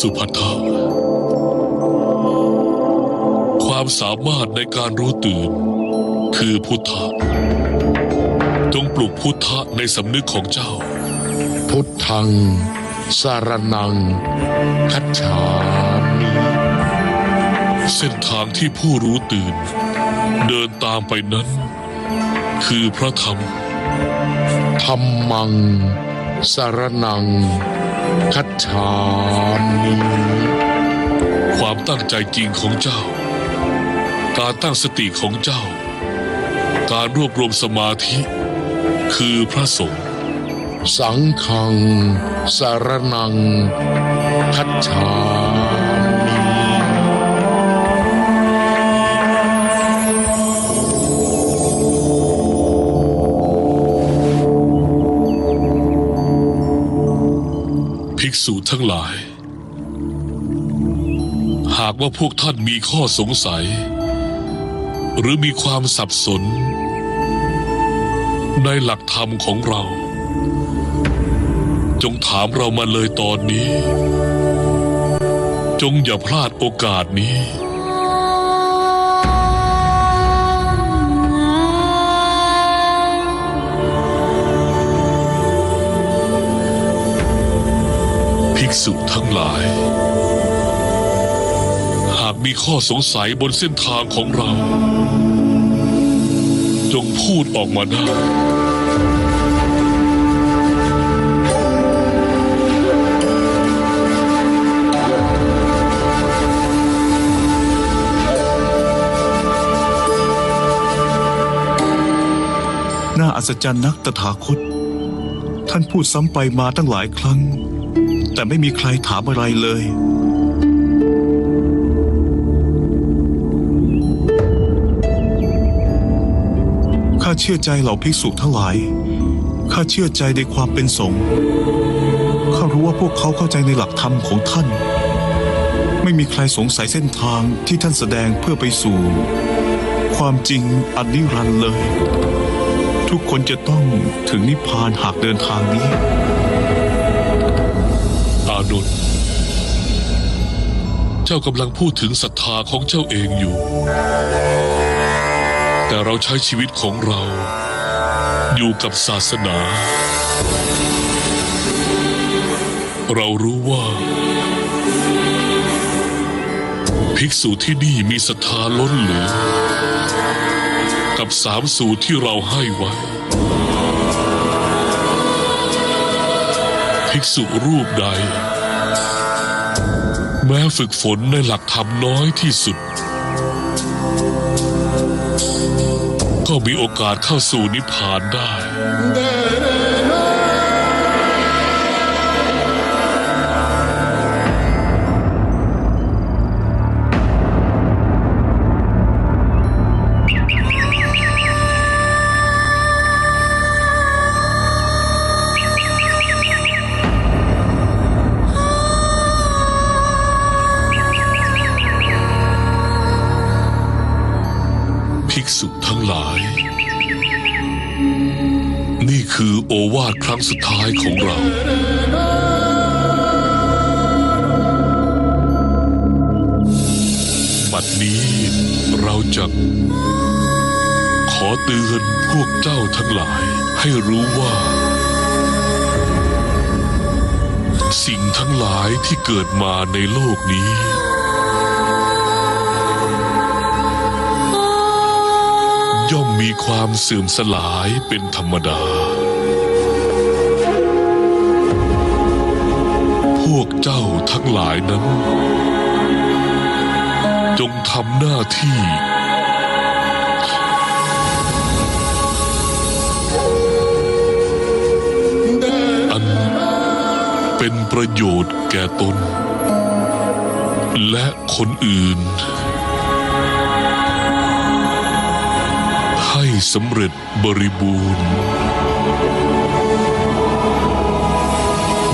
สุภัททาความสามารถในการรู้ตื่น คือพุทธะจงปลุกพุทธะในสำนึกของเจ้า พุทธัง สารนัง คัจฉามิเส้นทางที่ผู้รู้ตื่น เดินตามไปนั้น คือพระธรรมธรรมัง สารนัง คัจฉามิความ ตั้งใจจริงของเจ้า การตั้งสติของเจ้า การรวบรวมสมาธิ คือพระสงฆ์สังฆัง สารนัง คัจฉามิภิกษุทั้งหลาย หากว่าพวกท่านมีข้อสงสัย หรือมีความสับสน ในหลักธรรมของเรา จงถามเรามาเลยตอนนี้ จงอย่าพลาดโอกาสนี้ภิกษุทั้งหลายากมีข้อสงสัยบนเส้นทางของเรา จงพูดออกมาได้น่าอัศจรรย์นักตถาคต ท่านพูดซ้ำไปมาตั้งหลายครั้ง แต่ไม่มีใครถามอะไรเลยาเชื่อใจเหล่าภิกษุทั้งหลาย ข้าเชื่อใจในความเป็นสงฆ์ ข้ารู้ว่าพวกเขาเข้าใจในหลักธรรมของท่าน ไม่มีใครสงสัยเส้นทางที่ท่านแสดงเพื่อไปสู่ ความจริงอันนิรันดร์เลย ทุกคนจะต้องถึงนิพพานหากเดินทางนี้ อานนท์เจ้ากำลังพูดถึงศรัทธาของเจ้าเองอยู่ แต่เราใช้ชีวิตของเรา อยู่กับศาสนา เรารู้ว่าภิกษุที่นี่มีศรัทธาล้นเหลือ กับสามสูตรที่เราให้ไว้ ภิกษุรูปใด แม้ฝึกฝนในหลักธรรมน้อยที่สุด ก็มีโอกาสเข้าสู่นิพพานได้ ภิกษุ ทั้งหลาย นี่คือโอวาทครั้งสุดท้ายของเรา บัดนี้เราจะขอเตือนพวกเจ้าทั้งหลายให้รู้ว่า สิ่งทั้งหลายที่เกิดมาในโลกนี้ ความเสื่อมสลายเป็นธรรมดา พวกเจ้าทั้งหลายนั้น จงทำหน้าที่ อันเป็นประโยชน์แก่ตน และคนอื่น ให้สำเร็จบริบูรณ์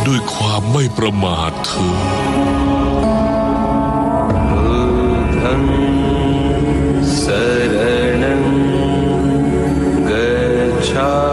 ด้วยความไม่ประมาทเธอสรนังกัจฉา